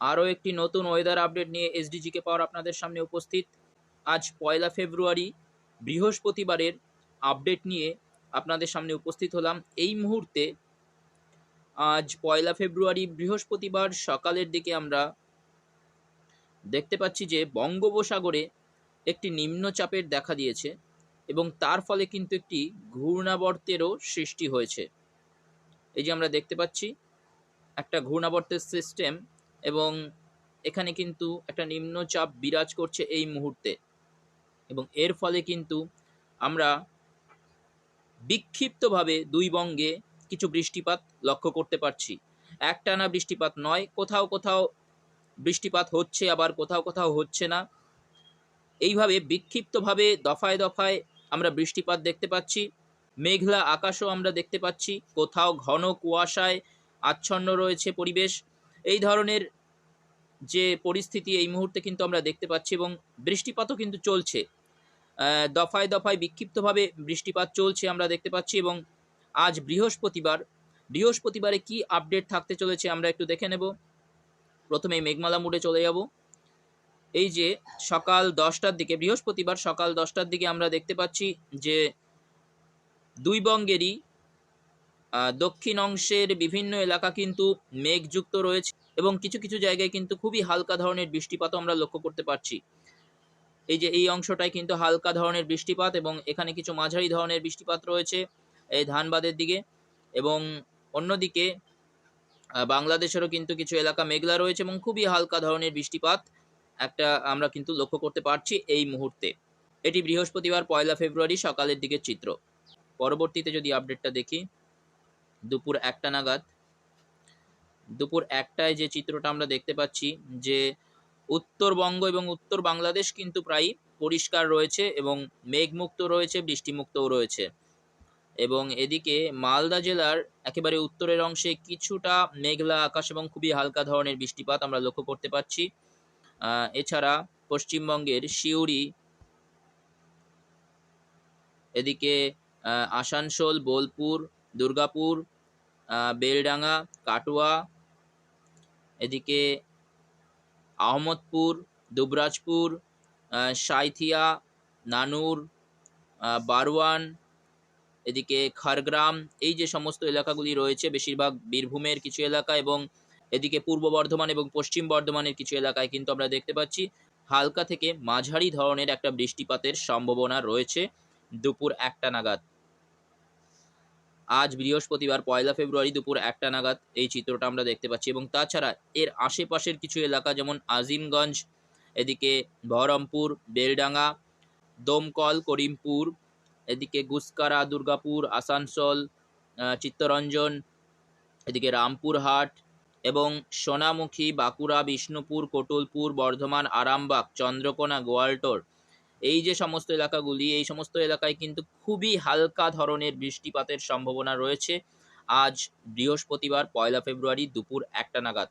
আরও একটি নতুন ওয়েদার আপডেট নিয়ে এসডিজিকে পাওয়ার আপনাদের সামনে উপস্থিত। আজ পয়লা ফেব্রুয়ারি, বৃহস্পতিবারের আপডেট নিয়ে আপনাদের সামনে উপস্থিত হলাম। এই মুহূর্তে আজ পয়লা ফেব্রুয়ারি, বৃহস্পতিবার সকালের দিকে আমরা দেখতে পাচ্ছি যে বঙ্গোপসাগরে একটি নিম্নচাপের দেখা দিয়েছে এবং তার ফলে কিন্তু একটি ঘূর্ণাবর্তেরও সৃষ্টি হয়েছে। এই যে আমরা দেখতে পাচ্ছি, একটা ঘূর্ণাবর্তের সিস্টেম এবং এখানে কিন্তু একটা নিম্নচাপ বিরাজ করছে এই মুহূর্তে। এবং এর ফলে কিন্তু আমরা বিক্ষিপ্তভাবে দুই বঙ্গে কিছু বৃষ্টিপাত লক্ষ্য করতে পারছি। একটানা বৃষ্টিপাত নয়, কোথাও কোথাও বৃষ্টিপাত হচ্ছে, আবার কোথাও কোথাও হচ্ছে না। এইভাবে বিক্ষিপ্তভাবে দফায় দফায় আমরা বৃষ্টিপাত দেখতে পাচ্ছি। মেঘলা আকাশও আমরা দেখতে পাচ্ছি। কোথাও ঘন কুয়াশায় আচ্ছন্ন রয়েছে পরিবেশ। এই ধরনের যে পরিস্থিতি এই মুহূর্তে কিন্তু আমরা দেখতে পাচ্ছি এবং বৃষ্টিপাতও কিন্তু চলছে। দফায় দফায় বিক্ষিপ্তভাবে বৃষ্টিপাত চলছে আমরা দেখতে পাচ্ছি এবং আজ বৃহস্পতিবার, বৃহস্পতিবারে কি আপডেট থাকতে চলেছে আমরা একটু দেখে নেব। প্রথমে মেঘমালা মুড়ে চলে যাব। এই যে সকাল দশটার দিকে, বৃহস্পতিবার সকাল দশটার দিকে আমরা দেখতে পাচ্ছি যে দুই বঙ্গেরই দক্ষিণ অংশের বিভিন্ন এলাকা কিন্তু মেঘযুক্ত রয়েছে। এবং কিছু কিছু জায়গায় কিন্তু খুবই হালকা ধরনের বৃষ্টিপাতও আমরা লক্ষ্য করতে পারছি। এই যে, এই অংশটায় কিন্তু হালকা ধরনের বৃষ্টিপাত এবং এখানে কিছু মাঝারি ধরনের বৃষ্টিপাত রয়েছে এই ধানবাদের দিকে এবং অন্যদিকে বাংলাদেশেরও কিন্তু কিছু এলাকা মেঘলা রয়েছে এবং খুবই হালকা ধরনের বৃষ্টিপাত একটা আমরা কিন্তু লক্ষ্য করতে পারছি এই মুহূর্তে। এটি বৃহস্পতিবার, পয়লা ফেব্রুয়ারি সকালের দিকের চিত্র। পরবর্তীতে যদি আপডেটটা দেখি, দুপুর একটা নাগাদ দুপুর একটায় যে চিত্রটা আমরা দেখতে পাচ্ছি, যে উত্তরবঙ্গ এবং উত্তর বাংলাদেশ কিন্তু প্রায় পরিষ্কার রয়েছে এবং মেঘমুক্ত রয়েছে, বৃষ্টিমুক্তও রয়েছে। এবং এদিকে মালদা জেলার একেবারে উত্তরের অংশে কিছুটা মেঘলা আকাশ এবং খুবই হালকা ধরনের বৃষ্টিপাত আমরা লক্ষ্য করতে পারছি এছাড়া পশ্চিমবঙ্গের সিউড়ি, এদিকে আসানসোল, বোলপুর, দুর্গাপুর বেলডাঙ্গা, কাটোয়া এদিকে আহমদপুর, দুবরাজপুর সাঁইথিয়া, নানুর বারওয়ান, এদিকে খারগ্রাম, এই যে সমস্ত এলাকাগুলি রয়েছে বেশিরভাগ বীরভূমের কিছু এলাকা এবং এদিকে পূর্ব বর্ধমান এবং পশ্চিম বর্ধমানের কিছু এলাকায় কিন্তু আমরা দেখতে পাচ্ছি হালকা থেকে মাঝারি ধরনের একটা বৃষ্টিপাতের সম্ভাবনা রয়েছে দুপুর একটা নাগাদ। আজ বৃহস্পতিবার, পয়লা ফেব্রুয়ারি দুপুর একটা নাগাদ এই চিত্রটা আমরা দেখতে পাচ্ছি এবং তাছাড়া এর আশেপাশের কিছু এলাকা যেমন আজিমগঞ্জ, এদিকে বহরমপুর, বেলডাঙ্গা, দমকল, করিমপুর, এদিকে গুসকারা, দুর্গাপুর, আসানসোল চিত্তরঞ্জন, এদিকে রামপুরহাট এবং সোনামুখী, বাঁকুড়া, বিষ্ণুপুর, কোটলপুর, বর্ধমান, আরামবাগ, চন্দ্রকোনা, গোয়ালটোর এই যে সমস্ত এলাকাগুলি, এই সমস্ত এলাকায় কিন্তু খুবই হালকা ধরনের বৃষ্টিপাতের সম্ভাবনা রয়েছে। আজ বৃহস্পতিবার, পয়লা ফেব্রুয়ারি দুপুর একটা নাগাদ।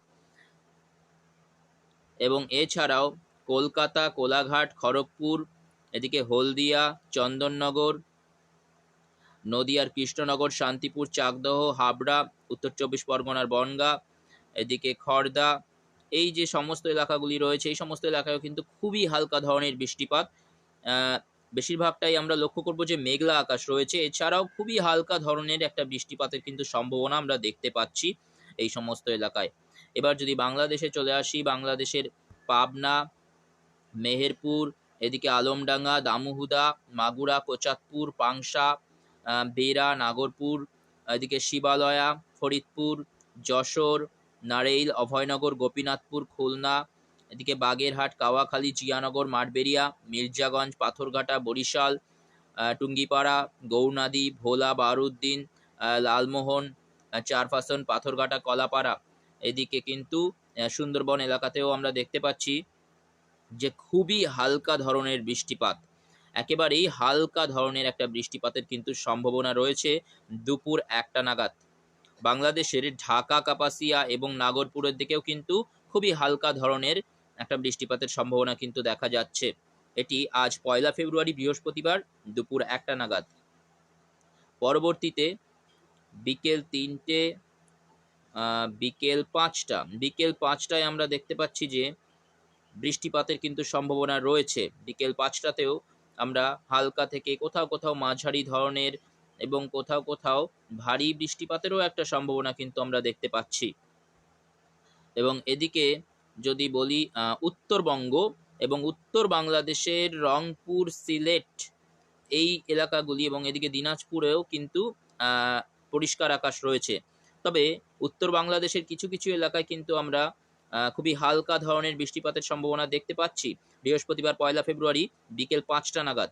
এবং এছাড়াও কলকাতা, কোলাঘাট, খড়গপুর, এদিকে হলদিয়া, চন্দননগর, নদিয়ার কৃষ্ণনগর, শান্তিপুর, চাকদহ, হাবড়া, উত্তর চব্বিশ পরগনার বনগাঁ, এদিকে খড়দা। এই যে সমস্ত এলাকাগুলি রয়েছে, এই সমস্ত এলাকায় কিন্তু খুবই হালকা ধরনের বৃষ্টিপাত। বেশিরভাগটাই আমরা লক্ষ্য করব যে মেঘলা আকাশ রয়েছে। এছাড়াও খুবই হালকা ধরনের একটা বৃষ্টিপাতের কিন্তু সম্ভাবনা আমরা দেখতে পাচ্ছি এই সমস্ত এলাকায়। এবার যদি বাংলাদেশে চলে আসি, বাংলাদেশের পাবনা, মেহেরপুর, এদিকে আলমডাঙ্গা, দামুহুদা, মাগুরা কোচাতপুর পাংশা বেরা নাগরপুর, এদিকে শিবালয়া, ফরিদপুর, যশোর, নারেইল, অভয়নগর, গোপীনাথপুর, খুলনা এদিকে বাগেরহাট, কাওয়াখালী জিয়ানগর মাঠবেরিয়া মির্জাগঞ্জ, পাথরঘাটা, বরিশাল টুঙ্গিপাড়া, গৌরনাদি, ভোলা, বারুদ্দিন লালমোহন চারফাসন, পাথরঘাটা, কলাপাড়া। এদিকে কিন্তু সুন্দরবন এলাকাতেও আমরা দেখতে পাচ্ছি যে খুবই হালকা ধরনের বৃষ্টিপাত। একেবারেই হালকা ধরনের একটা বৃষ্টিপাতের কিন্তু সম্ভাবনা রয়েছে দুপুর একটা নাগাদ। বাংলাদেশের ঢাকা, কাপাসিয়া এবং নাগরপুরের দিকেও কিন্তু খুবই হালকা ধরনের একটা বৃষ্টিপাতের সম্ভাবনা কিন্তু দেখা যাচ্ছে। এটি আজ পয়লা ফেব্রুয়ারি, বৃহস্পতিবার দুপুর একটা নাগাদ। পরবর্তীতে বিকেল তিনটে বিকেল পাঁচটা, বিকেল পাঁচটায় আমরা দেখতে পাচ্ছি যে বৃষ্টিপাতের কিন্তু সম্ভাবনা রয়েছে। বিকেল পাঁচটাতেও আমরা হালকা থেকে কোথাও কোথাও মাঝারি ধরনের এবং কোথাও কোথাও ভারী বৃষ্টিপাতেরও একটা সম্ভাবনা কিন্তু আমরা দেখতে পাচ্ছি। এবং এদিকে যদি বলি উত্তরবঙ্গ এবং উত্তর বাংলাদেশের রংপুর, সিলেট এই এলাকাগুলি এবং এদিকে দিনাজপুরেও কিন্তু পরিষ্কার আকাশ রয়েছে। তবে উত্তর বাংলাদেশের কিছু কিছু এলাকায় কিন্তু আমরা খুবই হালকা ধরনের বৃষ্টিপাতের সম্ভাবনা দেখতে পাচ্ছি। বৃহস্পতিবার পয়লা ফেব্রুয়ারি বিকেল পাঁচটা নাগাদ।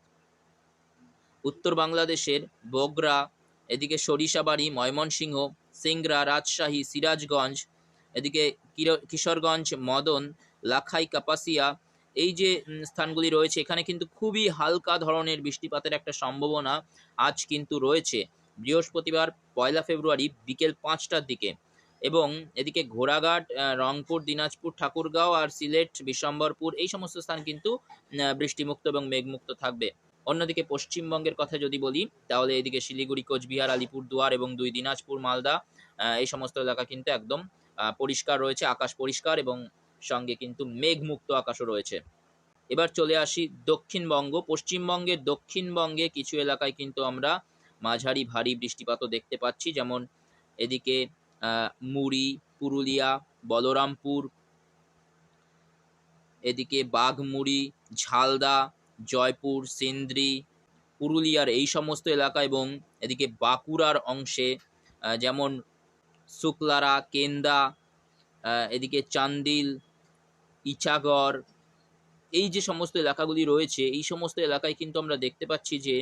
উত্তর বাংলাদেশের বগরা এদিকে সরিষাবাড়ি, ময়মনসিংহ সিংরা রাজশাহী, সিরাজগঞ্জ এদিকে কিশোরগঞ্জ, মদন, লাখাই, কাপাসিয়া এই যে স্থানগুলি রয়েছে, এখানে কিন্তু খুবই হালকা ধরনের বৃষ্টিপাতের একটা সম্ভাবনা আজ কিন্তু রয়েছে। বৃহস্পতিবার পয়লা ফেব্রুয়ারি বিকেল পাঁচটার দিকে এবং এদিকে ঘোড়াঘাট রংপুর, দিনাজপুর, ঠাকুরগাঁও আর সিলেট বিশ্বম্বরপুর এই সমস্ত স্থান কিন্তু বৃষ্টিমুক্ত এবং মেঘমুক্ত থাকবে। অন্যদিকে পশ্চিমবঙ্গের কথা যদি বলি, তাহলে এদিকে শিলিগুড়ি, কোচবিহার, আলিপুরদুয়ার এবং দুই দিনাজপুর, মালদা এই সমস্ত এলাকা কিন্তু একদম পরিষ্কার রয়েছে, আকাশ পরিষ্কার এবং সঙ্গে কিন্তু মেঘমুক্ত আকাশও রয়েছে। এবার চলে আসি দক্ষিণবঙ্গ। পশ্চিমবঙ্গের দক্ষিণবঙ্গে কিছু এলাকায় কিন্তু আমরা মাঝারি ভারী বৃষ্টিপাতও দেখতে পাচ্ছি। যেমন এদিকে মুড়ি, পুরুলিয়া, বলরামপুর, এদিকে বাঘমুড়ি, ঝালদা, জয়পুর, সিন্দ্রি, পুরুলিয়ার এই সমস্ত এলাকা এবং এদিকে বাঁকুড়ার অংশে যেমন শুক্লারা, কেন্দা এদিকে চান্দিল ইচাগড় এই যে সমস্ত এলাকাগুলি রয়েছে, এই সমস্ত এলাকায় কিন্তু আমরা দেখতে পাচ্ছি যে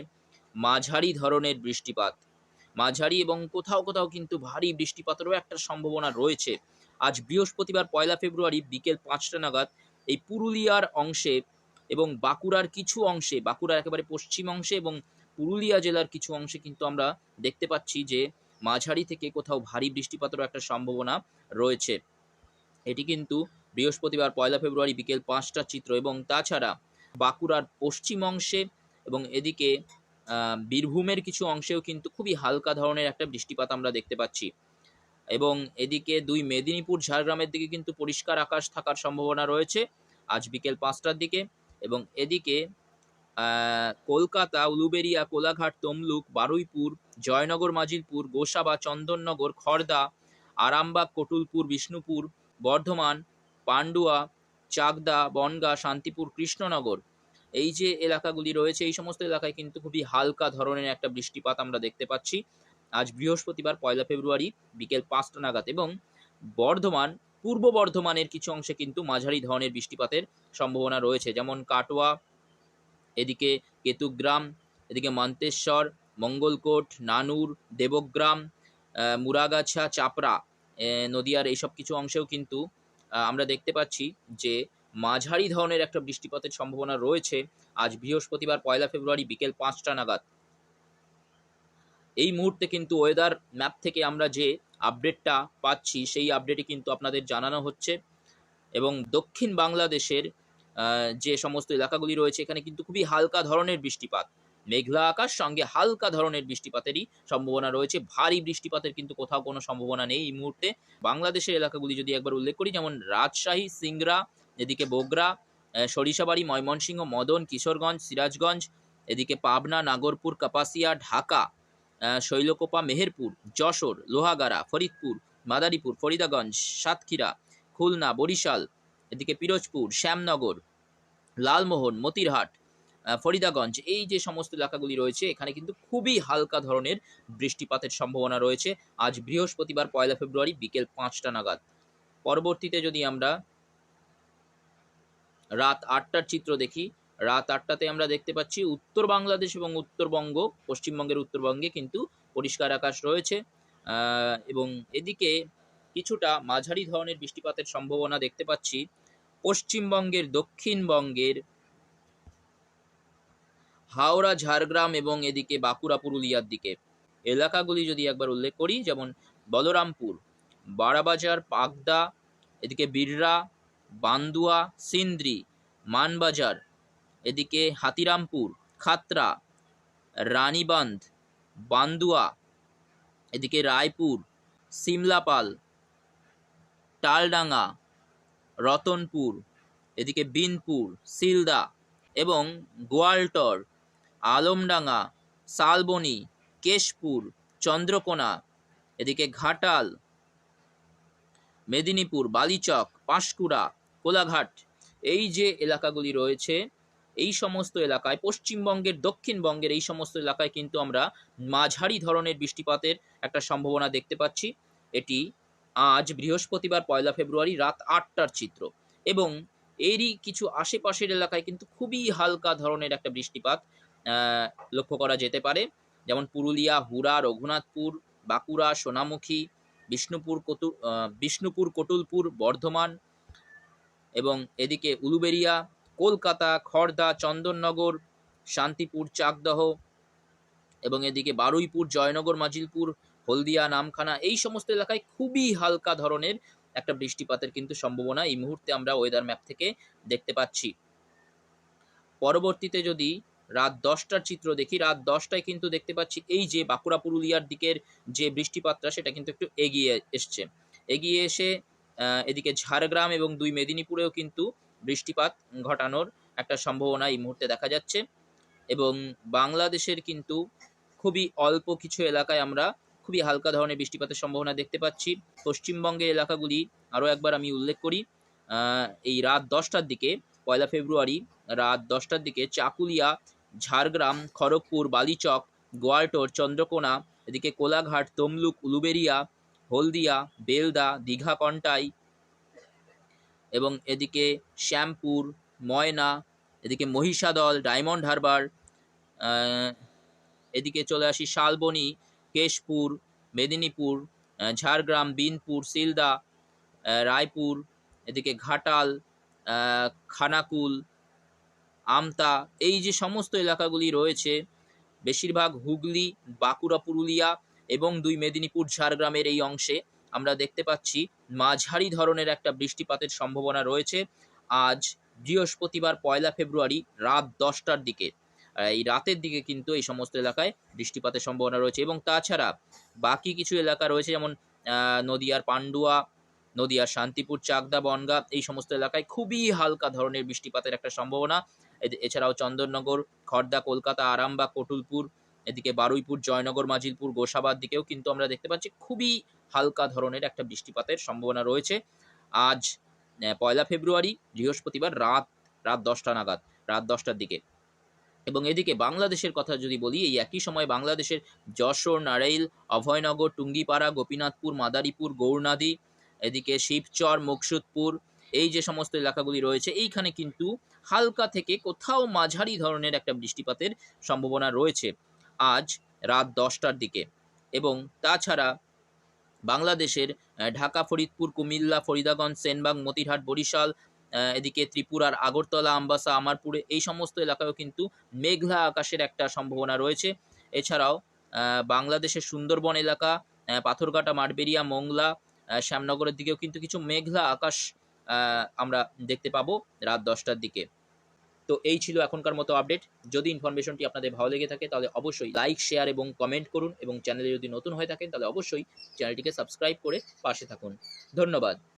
মাঝারি ধরনের বৃষ্টিপাত। মাঝারি এবং কোথাও কোথাও কিন্তু ভারী বৃষ্টিপাতেরও একটা সম্ভাবনা রয়েছে। আজ বৃহস্পতিবার, পয়লা ফেব্রুয়ারি বিকেল পাঁচটা নাগাদ এই পুরুলিয়ার অংশে এবং বাঁকুড়ার কিছু অংশে, বাঁকুড়ার একেবারে পশ্চিম অংশে এবং পুরুলিয়া জেলার কিছু অংশে কিন্তু আমরা দেখতে পাচ্ছি যে মাঝারি থেকে কোথাও ভারী বৃষ্টিপাতেরও একটা সম্ভাবনা রয়েছে। এটি কিন্তু বৃহস্পতিবার পয়লা ফেব্রুয়ারি বিকেল পাঁচটা চিত্র এবং তাছাড়া বাঁকুড়ার পশ্চিম অংশে এবং এদিকে বীরভূমের কিছু অংশেও কিন্তু খুবই হালকা ধরনের একটা বৃষ্টিপাত আমরা দেখতে পাচ্ছি। এবং এদিকে দুই মেদিনীপুর, ঝাড়গ্রামের দিকে কিন্তু পরিষ্কার আকাশ থাকার সম্ভাবনা রয়েছে। আজ বিকেল পাঁচটার দিকে এবং এদিকে কলকাতা উলুবেড়িয়া কোলাঘাট, তমলুক, বারুইপুর, জয়নগর, মাজিলপুর, গোসাবা, চন্দননগর খড়দা আরামবাগ, কটুলপুর, বিষ্ণুপুর, বর্ধমান, পান্ডুয়া, চাকদা, বনগা, শান্তিপুর, কৃষ্ণনগর। এই যে এলাকাগুলি রয়েছে, এই সমস্ত এলাকায় কিন্তু খুবই হালকা ধরনের একটা বৃষ্টিপাত আমরা দেখতে পাচ্ছি। আজ বৃহস্পতিবার, পয়লা ফেব্রুয়ারি, বিকেল পাঁচটা নাগাদ এবং বর্ধমান, পূর্ব বর্ধমানের কিছু অংশে কিন্তু মাঝারি ধরনের বৃষ্টিপাতের সম্ভাবনা রয়েছে। যেমন কাটোয়া এদিকে কেতুগ্রাম, এদিকে মন্তেশ্বর, মঙ্গলকোট, নানুর, দেবগ্রাম মুরাগাছা, চাপড়া নদিয়ার এইসব কিছু অংশেও কিন্তু আমরা দেখতে পাচ্ছি যে মাঝারি ধরনের একটা বৃষ্টিপাতের সম্ভাবনা রয়েছে আজ বৃহস্পতিবার পয়লা ফেব্রুয়ারি বিকেল পাঁচটা নাগাদ। এই মুহূর্তে কিন্তু ওয়েদার ম্যাপ থেকে আমরা যে আপডেটটা পাচ্ছি, সেই আপডেটে কিন্তু আপনাদের জানানো হচ্ছে এবং দক্ষিণ বাংলাদেশের যে সমস্ত এলাকাগুলি রয়েছে, এখানে কিন্তু খুবই হালকা ধরনের বৃষ্টিপাত। মেঘলা আকাশ, সঙ্গে হালকা ধরনের বৃষ্টিপাতেরই সম্ভাবনা রয়েছে। ভারী বৃষ্টিপাতের কিন্তু কোথাও কোনো সম্ভাবনা নেই এই মুহূর্তে। বাংলাদেশের এলাকাগুলি যদি একবার উল্লেখ করি, যেমন রাজশাহী, সিংড়া, এদিকে বগরা সরিষাবাড়ি, ময়মনসিংহ, মদন, কিশোরগঞ্জ, সিরাজগঞ্জ, এদিকে পাবনা, নাগরপুর, কাপাসিয়া, ঢাকা শৈলকোপা, মেহেরপুর, যশোর, লোহাগাড়া, ফরিদপুর, মাদারীপুর, ফরিদাগঞ্জ, সাতক্ষীরা, খুলনা, বরিশাল এদিকে পিরোজপুর, শ্যামনগর, লালমোহন, মতিরহাট ফরিদাগঞ্জ, এই যে সমস্ত এলাকাগুলি রয়েছে, এখানে কিন্তু খুবই হালকা ধরনের বৃষ্টিপাতের সম্ভাবনা রয়েছে। আজ বৃহস্পতিবার, পয়লা ফেব্রুয়ারি, বিকেল পাঁচটা নাগাদ। পরবর্তীতে যদি আমরা রাত আটটার চিত্র দেখি, রাত আটটাতে আমরা দেখতে পাচ্ছি উত্তর বাংলাদেশ এবং উত্তরবঙ্গ, পশ্চিমবঙ্গের উত্তরবঙ্গে কিন্তু পরিষ্কার আকাশ রয়েছে। এবং এদিকে কিছুটা মাঝারি ধরনের বৃষ্টিপাতের সম্ভাবনা দেখতে পাচ্ছি। পশ্চিমবঙ্গের, দক্ষিণবঙ্গের হাওড়া, ঝাড়গ্রাম এবং এদিকে বাঁকুড়া, পুরুলিয়ার দিকে। এলাকাগুলি যদি একবার উল্লেখ করি, যেমন বলরামপুর, বারাবাজার, পাগদা, এদিকে বিররা বান্দুয়া, সিন্দ্রি, মানবাজার, এদিকে হাতিরামপুর, খাতরা, রানীবান্ধ, বান্দুয়া, এদিকে রায়পুর, সিমলাপাল টালডাঙ্গা রতনপুর, এদিকে বিনপুর, সিলদা এবং গোয়ালটর, আলমডাঙ্গা, শালবনি, কেশপুর, চন্দ্রকোনা, এদিকে ঘাটাল, মেদিনীপুর, বালিচক, পাঁশকুড়া, কোলাঘাট। এই যে এলাকাগুলি রয়েছে, এই সমস্ত এলাকায়, পশ্চিমবঙ্গের, দক্ষিণবঙ্গের এই সমস্ত এলাকায় কিন্তু আমরা মাঝারি ধরনের বৃষ্টিপাতের একটা সম্ভাবনা দেখতে পাচ্ছি। এটি আজ বৃহস্পতিবার পয়লা ফেব্রুয়ারি রাত আটটার চিত্র। এবং এরই কিছু আশেপাশের এলাকায় কিন্তু খুবই হালকা ধরনের একটা বৃষ্টিপাত লক্ষ্য করা যেতে পারে। যেমন পুরুলিয়া, হুড়া, রঘুনাথপুর, বাঁকুড়া, সোনামুখী, বিষ্ণুপুর কটু বিষ্ণুপুর, কটুলপুর, বর্ধমান এবং এদিকে উলুবেরিয়া, কলকাতা খড়দা চন্দননগর, শান্তিপুর, চাকদহ এবং এদিকে বারুইপুর, জয়নগর, মাজিলপুর হলদিয়া, নামখানা এই সমস্ত এলাকায় খুবই হালকা ধরনের একটা বৃষ্টিপাতের কিন্তু সম্ভাবনা এই মুহূর্তে আমরা ওয়েদার ম্যাপ থেকে দেখতে পাচ্ছি। পরবর্তীতে যদি রাত দশটার চিত্র দেখি, রাত দশটায় কিন্তু দেখতে পাচ্ছি এই যে বাঁকুড়া, পুরুলিয়ার দিকের যে বৃষ্টিপাতটা, সেটা কিন্তু একটু এগিয়ে এসছে। এগিয়ে এসে এদিকে ঝাড়গ্রাম এবং দুই মেদিনীপুরেও কিন্তু বৃষ্টিপাত ঘটানোর একটা সম্ভাবনা এই মুহূর্তে দেখা যাচ্ছে এবং বাংলাদেশের কিন্তু খুবই অল্প কিছু এলাকায় আমরা খুবই হালকা ধরনের বৃষ্টিপাতের সম্ভাবনা দেখতে পাচ্ছি। পশ্চিমবঙ্গের এলাকাগুলি আরও একবার আমি উল্লেখ করি এই রাত দশটার দিকে, পয়লা ফেব্রুয়ারি রাত দশটার দিকে চাকুলিয়া, ঝাড়গ্রাম, খড়গপুর, বালিচক, গোয়ালটোর, চন্দ্রকোনা, এদিকে কোলাঘাট, তমলুক, উলুবেরিয়া, হলদিয়া, বেলদা, দীঘা কন্টাই এবং এদিকে শ্যামপুর, ময়না, এদিকে মহিষাদল, ডায়মন্ড হারবার এদিকে চলে আসি শালবনি কেশপুর, মেদিনীপুর ঝাড়গ্রাম, বিনপুর, সিলদা রায়পুর, এদিকে ঘাটাল খানাকুল, আমতা, এই যে সমস্ত এলাকাগুলি রয়েছে, বেশিরভাগ হুগলি, বাঁকুড়া, পুরুলিয়া এবং দুই মেদিনীপুর, ঝাড়গ্রামের এই অংশে আমরা দেখতে পাচ্ছি মাঝারি ধরনের একটা বৃষ্টিপাতের সম্ভাবনা রয়েছে। আজ বৃহস্পতিবার পয়লা ফেব্রুয়ারি রাত দশটার দিকে। এই রাতের দিকে কিন্তু এই সমস্ত এলাকায় বৃষ্টিপাতের সম্ভাবনা রয়েছে। এবং তাছাড়া বাকি কিছু এলাকা রয়েছে, যেমন নদিয়ার পান্ডুয়া, নদিয়ার শান্তিপুর, চাকদা, বনগা, এই সমস্ত এলাকায় খুবই হালকা ধরনের বৃষ্টিপাতের একটা সম্ভাবনা। এছাড়াও চন্দননগর খড়দা কলকাতা, আরামবাগ, কটুলপুর, এদিকে বারুইপুর, জয়নগর, মাজিলপুর গোসাবার দিকেও কিন্তু আমরা দেখতে পাচ্ছি খুবই হালকা ধরনের একটা বৃষ্টিপাতের সম্ভাবনা রয়েছে। আজ পয়লা ফেব্রুয়ারি, বৃহস্পতিবার রাত রাত দশটা নাগাদ, রাত দশটার দিকে। এবং এদিকে বাংলাদেশের কথা যদি বলি, এই একই সময় বাংলাদেশের যশোর, নারাইল, অভয়নগর, টুঙ্গিপাড়া, গোপীনাথপুর, মাদারীপুর, গৌরনাদি, এদিকে শিবচর, মুকসুদপুর, এই যে সমস্ত এলাকাগুলি রয়েছে, এইখানে কিন্তু হালকা থেকে কোথাও মাঝারি ধরনের একটা বৃষ্টিপাতের সম্ভাবনা রয়েছে আজ রাত দশটার দিকে। এবং তাছাড়া বাংলাদেশের ঢাকা, ফরিদপুর, কুমিল্লা, ফরিদাগঞ্জ, সেনবাগ মতিহাট বরিশাল এদিকে ত্রিপুরার আগরতলা, আমবাসা, আমারপুরে এই সমস্ত এলাকায়ও কিন্তু মেঘলা আকাশের একটা সম্ভাবনা রয়েছে। এছাড়াও বাংলাদেশের সুন্দরবন এলাকা পাথরঘাটা, মাঠবেরিয়া, মোংলা শ্যামনগরের দিকেও কিন্তু কিছু মেঘলা আকাশ আমরা দেখতে পাবো রাত দশটার দিকে। তো এই ছিল এখনকার মতো আপডেট। যদি ইনফরমেশনটি আপনাদের ভালো লেগে থাকে, তাহলে অবশ্যই লাইক, শেয়ার এবং কমেন্ট করুন এবং চ্যানেলে যদি নতুন হয়ে থাকেন, তাহলে অবশ্যই চ্যানেলটিকে সাবস্ক্রাইব করে পাশে থাকুন। ধন্যবাদ।